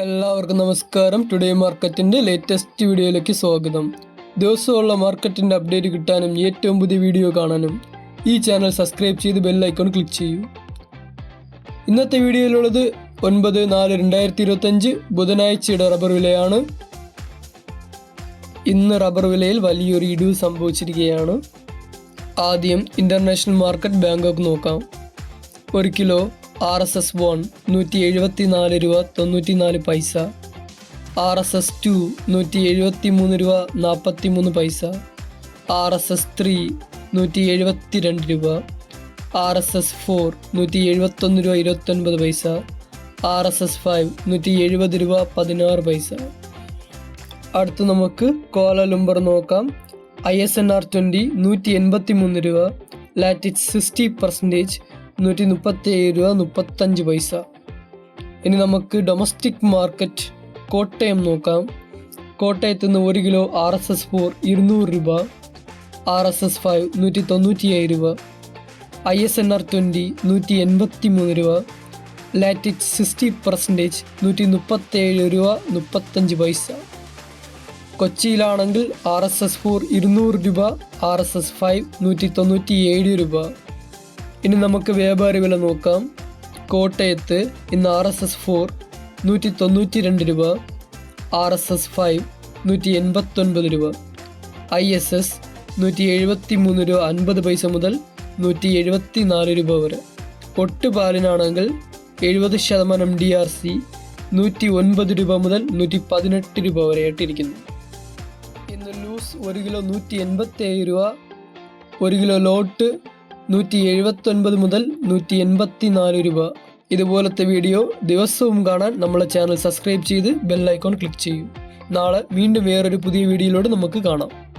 എല്ലാവർക്കും നമസ്കാരം. ടുഡേ മാർക്കറ്റിന്റെ ലേറ്റസ്റ്റ് വീഡിയോയിലേക്ക് സ്വാഗതം. ദിവസമുള്ള മാർക്കറ്റിന്റെ അപ്ഡേറ്റ് കിട്ടാനും ഏറ്റവും പുതിയ വീഡിയോ കാണാനും ഈ ചാനൽ സബ്സ്ക്രൈബ് ചെയ്ത് ബെൽ ഐക്കൺ ക്ലിക്ക് ചെയ്യൂ. ഇന്നത്തെ വീഡിയോയിലുള്ളത് ഒൻപത് നാല് രണ്ടായിരത്തി ഇരുപത്തഞ്ച് ബുധനാഴ്ചയുടെ റബ്ബർ വിലയാണ്. ഇന്ന് റബ്ബർ വിലയിൽ വലിയൊരു ഇടിവ് സംഭവിച്ചിരിക്കുകയാണ്. ആദ്യം ഇന്റർനാഷണൽ മാർക്കറ്റ് ബാങ്കോക്ക് നോക്കാം. ഒരു kilo R S S one നൂറ്റി എഴുപത്തി നാല് രൂപ തൊണ്ണൂറ്റി നാല് പൈസ. ആർ എസ് എസ് ടു നൂറ്റി എഴുപത്തി മൂന്ന് രൂപ നാൽപ്പത്തി മൂന്ന് പൈസ. ആർ എസ് എസ് ത്രീ നൂറ്റി എഴുപത്തി രണ്ട് രൂപ. ആർ എസ് എസ് ഫോർ നൂറ്റി എഴുപത്തൊന്ന് രൂപ ഇരുപത്തൊൻപത് പൈസ. ആർ എസ് എസ് ഫൈവ് നൂറ്റി എഴുപത് രൂപ പതിനാറ് പൈസ. അടുത്ത് നമുക്ക് കോലലുംബർ നോക്കാം. I S N R twenty നൂറ്റി എൺപത്തി മൂന്ന് രൂപ. ലാറ്റിക്സ് സിക്സ്റ്റി പെർസെന്റേജ് നൂറ്റി മുപ്പത്തി ഏഴ് രൂപ മുപ്പത്തഞ്ച് പൈസ. ഇനി നമുക്ക് ഡൊമസ്റ്റിക് മാർക്കറ്റ് കോട്ടയം നോക്കാം. കോട്ടയത്ത് നിന്ന് ഒരു kilo R S S four ഇരുന്നൂറ് രൂപ ആർ എസ് എസ് ഫൈവ് നൂറ്റി തൊണ്ണൂറ്റി ഏഴ് രൂപ I S N R twenty നൂറ്റി എൺപത്തി മൂന്ന് രൂപ ലാറ്റിറ്റ് സിക്സ്റ്റി പെർസെന്റേജ് നൂറ്റി മുപ്പത്തേഴ് രൂപ മുപ്പത്തഞ്ച് പൈസ. കൊച്ചിയിലാണെങ്കിൽ ആർ എസ് എസ് ഫോർ ഇരുന്നൂറ് രൂപ ആർ എസ് എസ് ഫൈവ് നൂറ്റി തൊണ്ണൂറ്റി ഏഴ് രൂപ. ഇനി നമുക്ക് വ്യാപാരി വില നോക്കാം. കോട്ടയത്ത് ഇന്ന് ആർ എസ് എസ് ഫോർ നൂറ്റി തൊണ്ണൂറ്റി രണ്ട് രൂപ. ആർ എസ് എസ് ഫൈവ് നൂറ്റി എൺപത്തൊൻപത് രൂപ. ഐ എസ് എസ് നൂറ്റി എഴുപത്തി മൂന്ന് രൂപ അൻപത് പൈസ മുതൽ നൂറ്റി എഴുപത്തി നാല് രൂപ വരെ. ഒട്ടുപാലിനാണെങ്കിൽ എഴുപത് ശതമാനം ഡി ആർ സി നൂറ്റി ഒൻപത് രൂപ മുതൽ നൂറ്റി പതിനെട്ട് രൂപ വരെ ആയിട്ടിരിക്കുന്നു. ഇന്ന് ലൂസ് ഒരു കിലോ നൂറ്റി എൺപത്തി ഏഴ് രൂപ ഒരു കിലോ ലോട്ട് നൂറ്റി എഴുപത്തൊൻപത് മുതൽ നൂറ്റി എൺപത്തി നാല് രൂപ. ഇതുപോലത്തെ വീഡിയോ ദിവസവും കാണാൻ നമ്മളെ ചാനൽ സബ്സ്ക്രൈബ് ചെയ്ത് ബെല്ലൈക്കോൺ ക്ലിക്ക് ചെയ്യും. നാളെ വീണ്ടും വേറൊരു പുതിയ വീഡിയോയിലൂടെ നമുക്ക് കാണാം.